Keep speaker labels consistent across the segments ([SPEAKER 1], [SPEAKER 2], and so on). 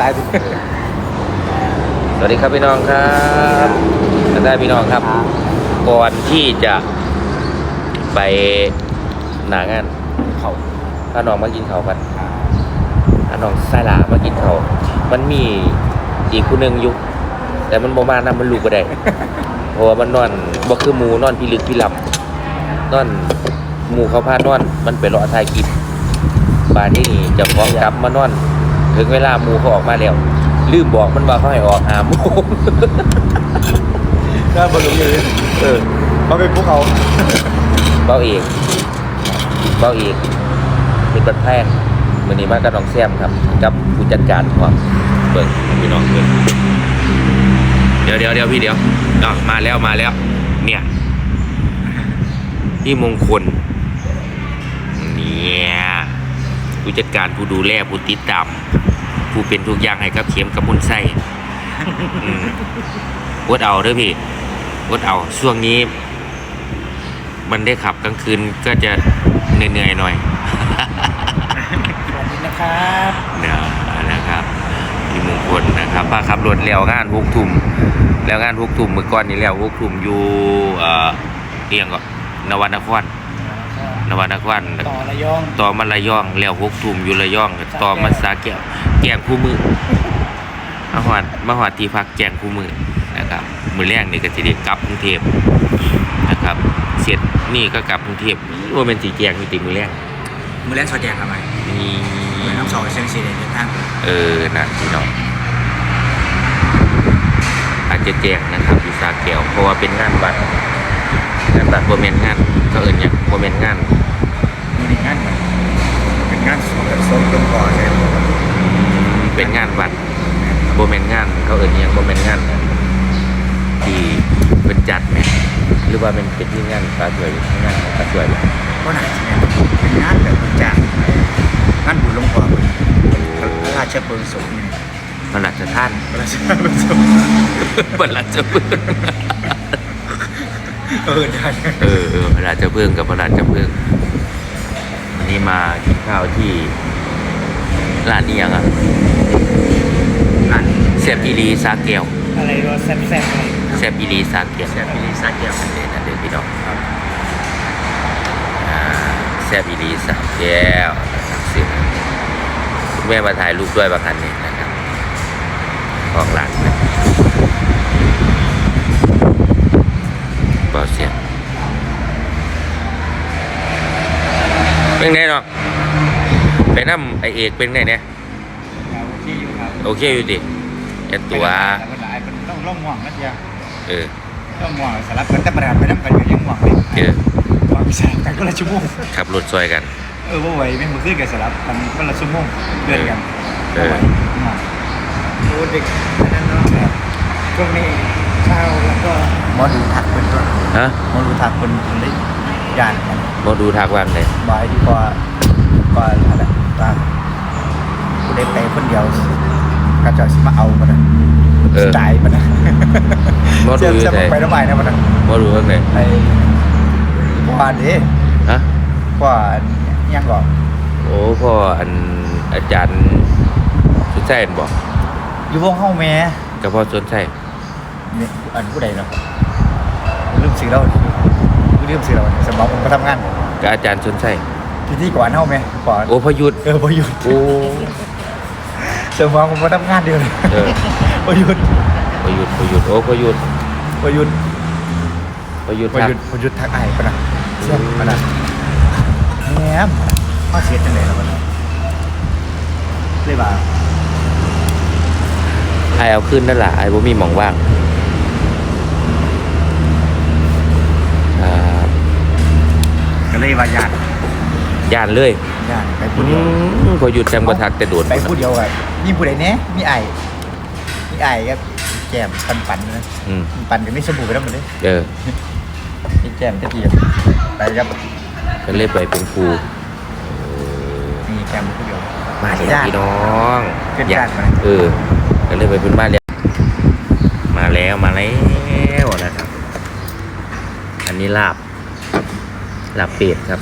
[SPEAKER 1] ตายสิ
[SPEAKER 2] สวัสดีครับพี่น้องครับท่านได้พี่น้องครับ ก่อนที่จะไปหนางาน
[SPEAKER 1] เขา
[SPEAKER 2] พาน้องมากินข้าวกันพาน้องไส้หลามากินข้าวมันมีอีกคนหนึ่งอยุแต่มันบ่มานำมันลูกก็ได้เพราะว่ามันนอนบ่คือหมูนอนพี่ลึกพี่ลำนอนหมูเขาพานอน มันไปรอถ่ายคลิปบานนี้นี่เจะฟ้าของกลับมานอน ถึงเวลาหมูเขาออกมาแล้วลืมบอกมันว่าเขาให้ออกหาโมง
[SPEAKER 1] ก็บรรลุเลย
[SPEAKER 2] เออ
[SPEAKER 1] มาเป็นพวกเขา
[SPEAKER 2] เบ้าเอกเบ้าเอกเป็นบัดแพงวันนี้มากับน้องแซมครับ กับผู้จัดการความเบิกพี่น้องเบิกเดี๋ยวเดี๋ยวเดี๋ยวพี่เดี๋ยวอะมาแล้วมาแล้ว เนี่ยพี่มงคลเนี่ยผู้จัดการผู้ดูแลผู้ติดตาม ผู้เป็นทุกอย่างให้กับเข็มกับมุนไส้อืมวดเอาเด้อพี่วดเอาช่วงนี้ มันได้ขับกลางคืนก็จะเหนื่อยๆหน่อย
[SPEAKER 1] สวัสดีนะครับ
[SPEAKER 2] เดี๋ยวนะครับมีมงคลนะครับพาขับรถแล้วงานฮุกทุ่มแล้วงานฮุกทุ่มเมื่อก่อนนี้แล้วฮุกทุ่มอยู่เอ่อเอียงก็นวนคร นวนคร
[SPEAKER 1] ต่อระยอง
[SPEAKER 2] ต่อมาระยองแล้วฮุกทุ่มอยู่ระยองต่อมาสาแก้วแกงคู่มือมาหอดมาหอดที่พักแกงคู่มือนะครับมือแรกนี่ก็สิได้กลับกรุงเทพนะครับ เสร็จนี่ก็กลับกรุงเทพว่าเป็นสีแกงมีติมือแรก
[SPEAKER 1] มือแรกสอดแจกทำไม
[SPEAKER 2] นี่
[SPEAKER 1] มือน้ำสองเชียงซีเดินทาง
[SPEAKER 2] เออนะพี่น้องอาจจะแจกนะครับอยู่สาแก้วเพราะว่าเป็นงานวัดงานวัดบ่แม่นงานเขาเอิ้นหยังบ่แม่นงาน
[SPEAKER 1] มือนี้งานมันเป็นงานสมสมลงก่อใช่ไหม
[SPEAKER 2] เป็นงานวัดบ่แม่นงาน เขาเอิ้นหยังบ่แม่นงานที่เพิ่นจัดแหม่หรือว่าเป็นเป็นที่งานปลาสวยงานของปลาสวยบ่
[SPEAKER 1] ก็น่าจะเป็นงานแบบจากงานบุญลงก่อพระราชเปิงสงฆ์นี่
[SPEAKER 2] พระราชทาน
[SPEAKER 1] พระราชเปิงสงฆ์
[SPEAKER 2] พระราชเพิ่ง
[SPEAKER 1] เออได้
[SPEAKER 2] เออเออพระราชเพิ่งกับพระราชเพิ่งวั นนี้มากินข้าวที่ร้านนี้ยังอะ
[SPEAKER 1] งาน
[SPEAKER 2] แซบอีหลีสาแก้ว
[SPEAKER 1] อะไรก็แซ่บๆอะไร
[SPEAKER 2] แซบอีหลีสาแก้ว
[SPEAKER 1] แซ่บอีหลีสาแก้ว
[SPEAKER 2] นั่นเองนั่นเองพี่น้องครับอ่าแซบอีหลีสาแก้วนะครับซึ่งคุณแม่มาถ่ายรูปด้วยบางคันนี้นะครับของร้านนะเบาเสียง เป็นไงเนาะไปนั่มไอเอกเป็นไงเนี่ย
[SPEAKER 1] ที่อยู่ครับ
[SPEAKER 2] โอเคอยู่ดิเอ็ดตัว
[SPEAKER 1] ต้องร่องห่วงนะเดียว
[SPEAKER 2] เออ
[SPEAKER 1] ร่องห่วงสลับกันแต่ประดับไปน้ำกันก็ยังห่วงเลย
[SPEAKER 2] เจอ
[SPEAKER 1] ห่วงสลับกันก็ละชั่วโมง
[SPEAKER 2] ขับรถซอยกัน
[SPEAKER 1] เออว่าไหวไม่มือขึ้นกับสลับกันก็ละชั่วโมงเดือนกัน
[SPEAKER 2] เออ
[SPEAKER 1] โอ้เด็กนั่นเนาะช่วงนี้เช้าแล้วก็หมอดูทักเป็นด้วย
[SPEAKER 2] ฮะ
[SPEAKER 1] หมอดูทักเป็นเลย ยานกัน
[SPEAKER 2] มาดูทางวันเลย
[SPEAKER 1] บายดีกว่าก็อะไรว่ากูได้ไปคนเดียวก็จะมาเอามันนะ
[SPEAKER 2] เออ
[SPEAKER 1] จ่ายมันนะ
[SPEAKER 2] มาดู
[SPEAKER 1] เสีย
[SPEAKER 2] อยู่
[SPEAKER 1] เสีย
[SPEAKER 2] ไหน
[SPEAKER 1] ไปทำไมนะมันนะ
[SPEAKER 2] มาดูข้างไหน
[SPEAKER 1] ไอ้ว่าเด้
[SPEAKER 2] ฮะ
[SPEAKER 1] ว่ายังก่อน
[SPEAKER 2] โอ้พ่ออันอาจารย์สุดใจบอก
[SPEAKER 1] อยู่วงเฮาแม่
[SPEAKER 2] กับพ่อสนใจ
[SPEAKER 1] นี่อันผู้ใดเนาะลืมสื่อเรา ลืมสื่อเราสมองผมก็ทำงาน
[SPEAKER 2] กับอาจารย์สนใจ
[SPEAKER 1] ที่ที่ก่อนเฮาแม่ก่อน
[SPEAKER 2] โอ้พอหยุด
[SPEAKER 1] เออพอหยุด
[SPEAKER 2] โอ้
[SPEAKER 1] สมองผมก็ทำงานเดียวเลย
[SPEAKER 2] เออ
[SPEAKER 1] พอหยุด
[SPEAKER 2] พอหยุดพอหยุดโอ้พอหยุด
[SPEAKER 1] พอหยุด
[SPEAKER 2] พอหยุด
[SPEAKER 1] พอ
[SPEAKER 2] ทัก
[SPEAKER 1] หยุดพอหยุดทักไอ้ปะนะเชื่อปะนะแหมข้อเสียจังเลยแล้วปะนะเลยว่า
[SPEAKER 2] ไอเอาขึ้นนั่นแหละไอ้บ่มีหมองว่างครับ
[SPEAKER 1] ก็ เลยว่าญาติ
[SPEAKER 2] ย่านเลย
[SPEAKER 1] ญาติไป
[SPEAKER 2] อื
[SPEAKER 1] ผู้เดียว
[SPEAKER 2] มพอหยุดแซมบ่ทักแต่โดด
[SPEAKER 1] ไปผู้เดียวอะมีผู้ใดแน่มีไอ้มีไอ้ครับแก้มปันปันๆนะ
[SPEAKER 2] อืม
[SPEAKER 1] ปันกันไม่สมบูรณ์ไปแล้วหมดเลย
[SPEAKER 2] เออ
[SPEAKER 1] มีแก้มจะเดียวไปครับ
[SPEAKER 2] ก็เลยไปเป็นครู
[SPEAKER 1] มีแก้มผู้เดียว
[SPEAKER 2] มาแล้ว
[SPEAKER 1] ญาติ
[SPEAKER 2] พี่น้อง
[SPEAKER 1] เป็นญาติไหม
[SPEAKER 2] เออก็เลยไปเป็นบ้านแล้วมาแล้วมาแล้วนะครับ อันนี้ลาบ ลาบเป็ดครับ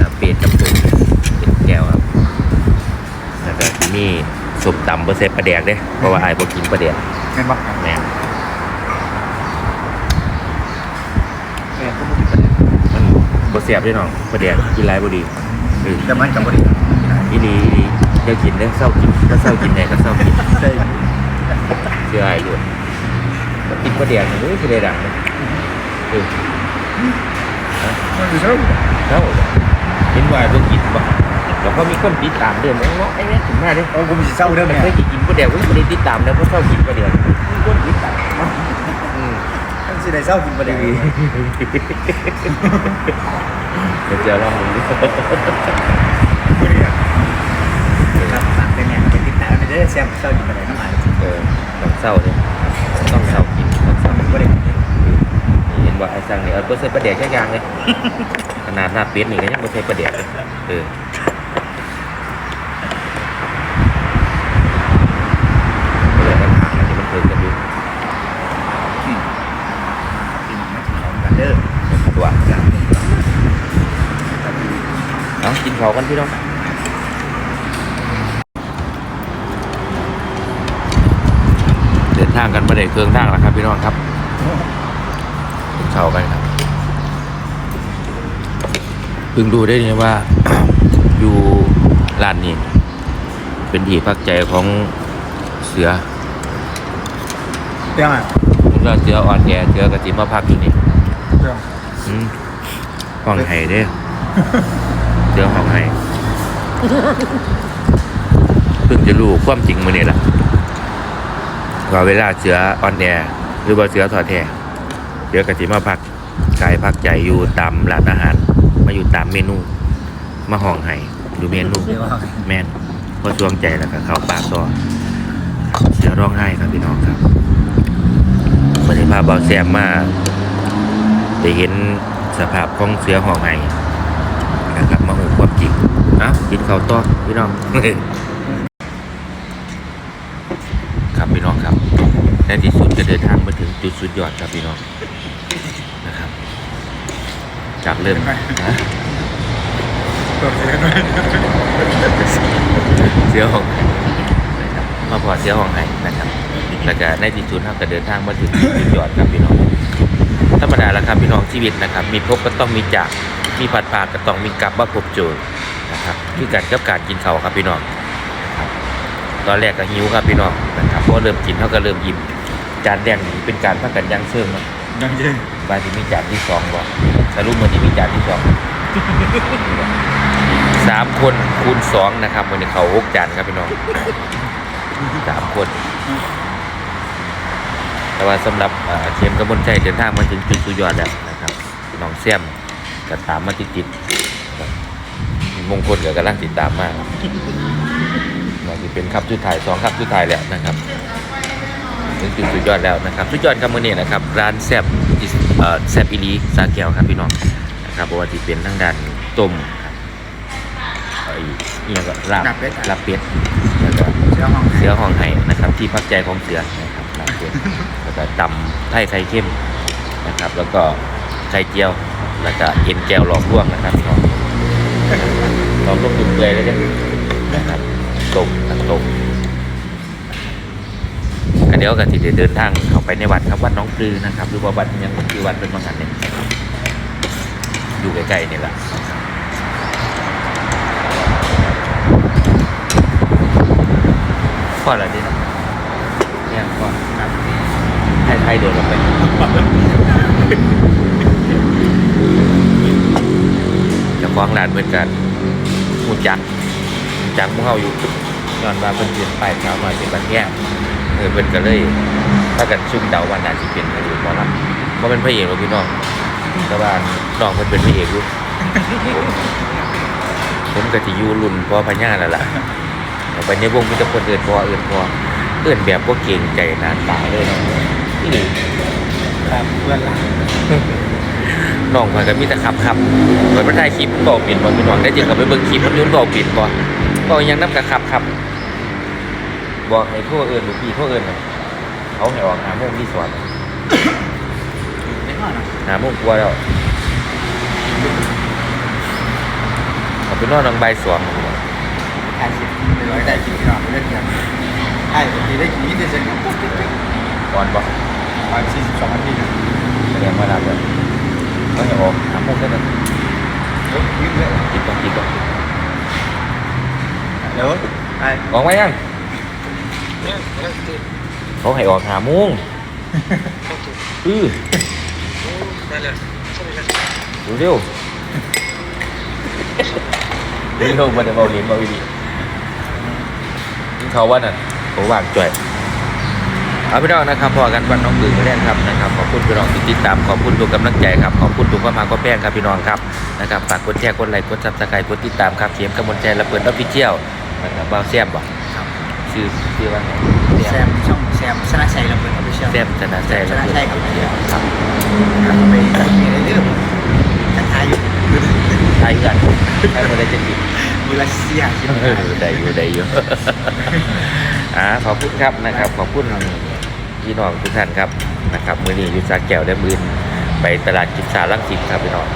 [SPEAKER 2] ลาบเป็ดกับตุ่มเป็นแก้วครับ แล้วก็ที่นี่สมตำบ่ใส่ปลาแดกเด้เพราะว่าอายบ่กินปลาแดก
[SPEAKER 1] แม่นบ่
[SPEAKER 2] แม่น
[SPEAKER 1] แม่นก็บ่กินปลาแดก
[SPEAKER 2] มันบ่แซ่บเด้น้องปลาแดกกินหลายบ่ดีเออ
[SPEAKER 1] แต่มันก็บ่ได้
[SPEAKER 2] อีหลีอีหลีเดี๋ยวกินเด้อเศร้ากินถ้าเศร้ากินได้ก็เศร้ากิน
[SPEAKER 1] ใช่
[SPEAKER 2] เชื่ออายอยู่บ่กินปลาแดกนี่เอ้ยสิได้ดังเด้อเออ
[SPEAKER 1] มันสิเช้า
[SPEAKER 2] เศร้าเห็นว่าบ่กินบ่แล้วก็มีคนติดตามเด้อเนาะไอ้แม่ถึงมาเด้อ
[SPEAKER 1] เอาผมสิเช้าเด้อ
[SPEAKER 2] แต่
[SPEAKER 1] แม่
[SPEAKER 2] เคยกินปลาแดกเว้ยบ่ได้ติดตามแล้วเพราะเศร้ากินปลาแดกมีคนติดตามอืม
[SPEAKER 1] มันสิได้เช้ากินปลาแดก
[SPEAKER 2] เดี๋ยวเจอลองดูดิ
[SPEAKER 1] มื้อนี้ครับฝากไปแม่ไปติดตามเด้อแซมเช้ากินปลาแดกน้ำมัน
[SPEAKER 2] เออต้องเศร้าดิต้องเศร้ากินต้องเศร้า
[SPEAKER 1] บ่ได้
[SPEAKER 2] เห็นว่าไอ้สั่งเนี่ยเออบ่ใส่ปลาแดกแค่อย่างเลย ขนาดหน้าเป็ดนี่ก็ยังบ่ใส่ปลาแดกเลยเออก็เลยปัญหาอันนี้มันเพิ่มกันอยู่
[SPEAKER 1] พี่น้องมากินของกันเด้อ
[SPEAKER 2] ตัวเอากินข้าวกันพี่น้องเดินทางกันมาได้เครื่องทางแล้วครับพี่น้องครับ กินข้าวกันครับเพิ่งดูได้เนี่ยว่า อยู่ร้านนี้เป็นที่พักใจของเสือ
[SPEAKER 1] เรื่องอะ
[SPEAKER 2] เมื่อเสืออ่อนแอเสือกระจิมาพักอยู่นี่
[SPEAKER 1] เรื่อง
[SPEAKER 2] อืมห้องไห้เด้เสือห้องไห้เพิ่งจะรู้ความจริงมาเนี่ยละว่าเวลาเสืออ่อนแอหรือว่าเสือถอดแท้ เสือกระจิมาพักกายพักใจอยู่ตามร้านอาหาร มาอยู่ตามเมนู มาห้องไห้ดูเมนู
[SPEAKER 1] เดี๋ยวว่า
[SPEAKER 2] แม่นพอช่วงใจแล้วก็เข้าปากต่อเสียร้องไห้ครับพี่น้องครับวันนี้พาเบาแซมมาได้เห็นสภาพของเสือห้องไห้นะครับมาหูความจริงเอ้ากินข้าวต่อพี่น้องครับพี่น้องครับในที่สุดก็เดินทางมาถึงจุดสุดยอดครับพี่น้องนะครับจากเริ่มนะ
[SPEAKER 1] เปิดเสียงหน่อย
[SPEAKER 2] เสียห้องนะครับมาพอเสียห้องให้นะครับแล้วก็ในที่สุดเราก็เดินทางมาถึงจุดยอดครับพี่น้องธรรมดาแล้วครับพี่น้องชีวิตนะครับ มีพบก็ต้องมีจากมีผัดผ่าก็ต้องมีกลับมาพบเจอนะครับคือการกับการกินข้าวครับพี่น้องนะครับตอนแรกก็หิวครับพี่น้องนะครับพอเริ่มกินเขาก็เริ่มยิ้มจานแดงนี่เป็นการพักกันยังเสื่อมเนาะ
[SPEAKER 1] ยังจริง
[SPEAKER 2] บาทีมีจานที่สองบ่สรุปมันนี้มีจานที่สองสามคนคูณสองนะครับวันนี้เขาหกจานครับพี่น้องสามคน แต่ว่าสำหรับเชมกระมวลใจเดินทางมาถึงจุดสุดยอดแล้วนะครับน้องเสี่ยมก็ตามมาติดติดมงคลก็กำลังติดตามมากน่าจะเป็นครับสุดท้ายสองครับสุดท้ายแล้วนะครับถึงจุดสุดยอดแล้วนะครับ สุดยอดครับมื่อนี้นะครับ ร้านแซบอิสเอ่อ แซบอีหลีสาแก้วครับพี่น้องนะครับเพราะว่าที่เป็นทั้งด้านต้มครับเอ่ออีกอย่างก็ลาบลาบเป็ดแล้วก็
[SPEAKER 1] เสียงห้อง
[SPEAKER 2] เสือห้องไห้นะครับ ที่พักใจของเสือนะครับลาบเป็ดแล้วก็ตำไทยไข่เข้มนะครับ แล้วก็ไข่เจียวแล้วก็เอ็นแก้วหลอกลวงนะครับพี่น้องลองลวกตุ่มเปื่อยเลยเนี่ยนะครับต้มตักต้ม ก็เดี๋ยวก็ที่จะเดินทางเข้าไปในวัดครับวัดน้องปลือนะครับหรือว่าวัดยังคือวัดเป็นบางหันเนี่ยนอยู่ใกล้ๆนี่แหละพอแล้วดิเนี่ยพอครับให้ให้เดินลงไปจะคล้าของร้านเพื่อนกันหูจักหูจักหมูเฮาอยู่ย้อนว่าเพิ่นเปลี่ยนไปายสาวน้อยเป็นบันแย่ ออเพิ่นก็เลยถ้ากันซุ่มเดาวันน่าสิเป็นพระเอกหมอลำบ่เป็นพระเอกหรอกพี่น้องแต่ว่าน้องเพิ่นเป็นพระเอกอยู่ผมผมก็สิอยู่รุ่นพ่อพญาแล้วล่ะแต่ปัญญาวงศ์มีแต่คนเอื่นพ่อเอื่นพ่อเอื่นแบบบ่เก่งใจหน้าตาเลยเนาะนี่
[SPEAKER 1] ครับเพื่อนหลัง
[SPEAKER 2] น้องมันก็มีแต่ขับขับเหมือนมันได้คลิปมันบอกปิดบอพี่น้องได้จริงกับไปเบิ่งคลิปมันอยุ่นบอกปิดบอบอกยังน้ำกับขับขับ บอกให้ทั่วเอิญหรือพี่ทั่วเอิญน่ะเขาให้ออกหาโมงที่สวน
[SPEAKER 1] ไม่พอเนาะ
[SPEAKER 2] หาโมงกลัวาแล้วเอาไปนอนนังใบายสวง
[SPEAKER 1] ถ่ายเสียงร้อยได้กินพี่น้องเล่นกันไอ้ทีได้กี่ได้เสร็จปุ๊บปุ๊บปุ๊บ
[SPEAKER 2] ก่อนบอก
[SPEAKER 1] ประมาณสี่สิบสองนาทีนะ
[SPEAKER 2] แสดงว่ารับเลยก็อย่าบอกทำมุกได้เลย
[SPEAKER 1] เฮ้ยยืดเลย
[SPEAKER 2] กินก่อนกินก่อน
[SPEAKER 1] เดี๋ยวไอ้
[SPEAKER 2] ออกมายัง เขาให้ออกหาโมุ้งอือดูเร็วเร็วมาเดี๋ยวเบาเลี้ยงเบาอีดีเขาว่าน่ะเขาว่างจ่อยเอาพี่น้องนะครับพอกันวันน้องปืนก็ได้ครับนะครับขอบคุณพี่น้องที่ติดตามขอบคุณทุกกำลังใจครับขอบคุณทุกความมาก็แป้งครับพี่น้องครับนะครับฝากกดแชร์กดไลค์กดซับสไครต์กดติดตามครับเสียงกำมลใจและเปิดออฟฟิเชียลนะครับเบาแซมบอก
[SPEAKER 1] ครับ
[SPEAKER 2] ชื่อชื่อว่าไง
[SPEAKER 1] แซมช่องแซมชนะชัยลำเบิดออฟฟิเชียล
[SPEAKER 2] แซมชนะใจและเปิดออฟฟิเชียลครับ
[SPEAKER 1] ไปมีอะไรเรื่องทักทายอยู่
[SPEAKER 2] ไทยกันไทยโมได้จะกิน
[SPEAKER 1] มือละเสียคิด
[SPEAKER 2] เออได้อยู่ได้อยู่อ่าขอบคุณครับนะครับ ขอบคุณพี่น้องทุกท่านครับนะครับมือนี้อยุทธาแก้วได้มือนไปตลาดกิจสาลังสิตครับพี่น้อง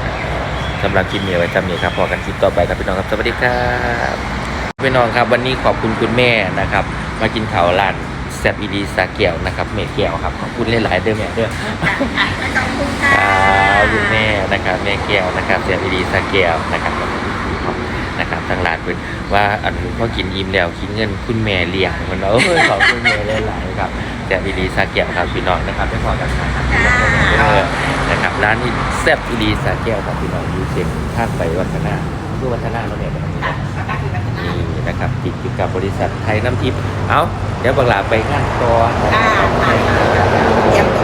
[SPEAKER 2] สำหรับคลิปนี้ไว้จำนี้ครับพอกันคลิปต่อไปครับพี่น้องครับสวัสดีครับ พี่น้องครับ วันนี้ขอบคุณคุณแม่นะครับ มากินข้าวร้านแซบอีดีสาแก้วนะครับแม่แก้วครับขอบคุณหลายๆเด้อแม่เด้อ
[SPEAKER 3] ขอบคุณ
[SPEAKER 2] ค
[SPEAKER 3] ค่ะ
[SPEAKER 2] รับคุณแม่นะครับแม่แก้วนะครับเสียดีสาแก้วนะครับขอบคุณครับนะครับทางร้านเพิ่นว่าอันพอกินอิ่มแล้วคิดเงินคุณแม่เลี้ยงมันเนาะเอ้ยขอบคุณแม่หลายๆครับเสียดีสาแก้วครับพี่น้องนะครับได้พอกันครับเออนะครับร้านนี้แซ่บอีดีสาแก้วครับพี่น้องอยู่เสียงข้างไปวัฒนาคือวัฒนาเราเนี่ย นะครับติดอยู่กับบริษัทไทยน้ำทิพย์เอาเดี๋ยวบังลาไปงานต่อ
[SPEAKER 3] ค่ะเตรียมตัว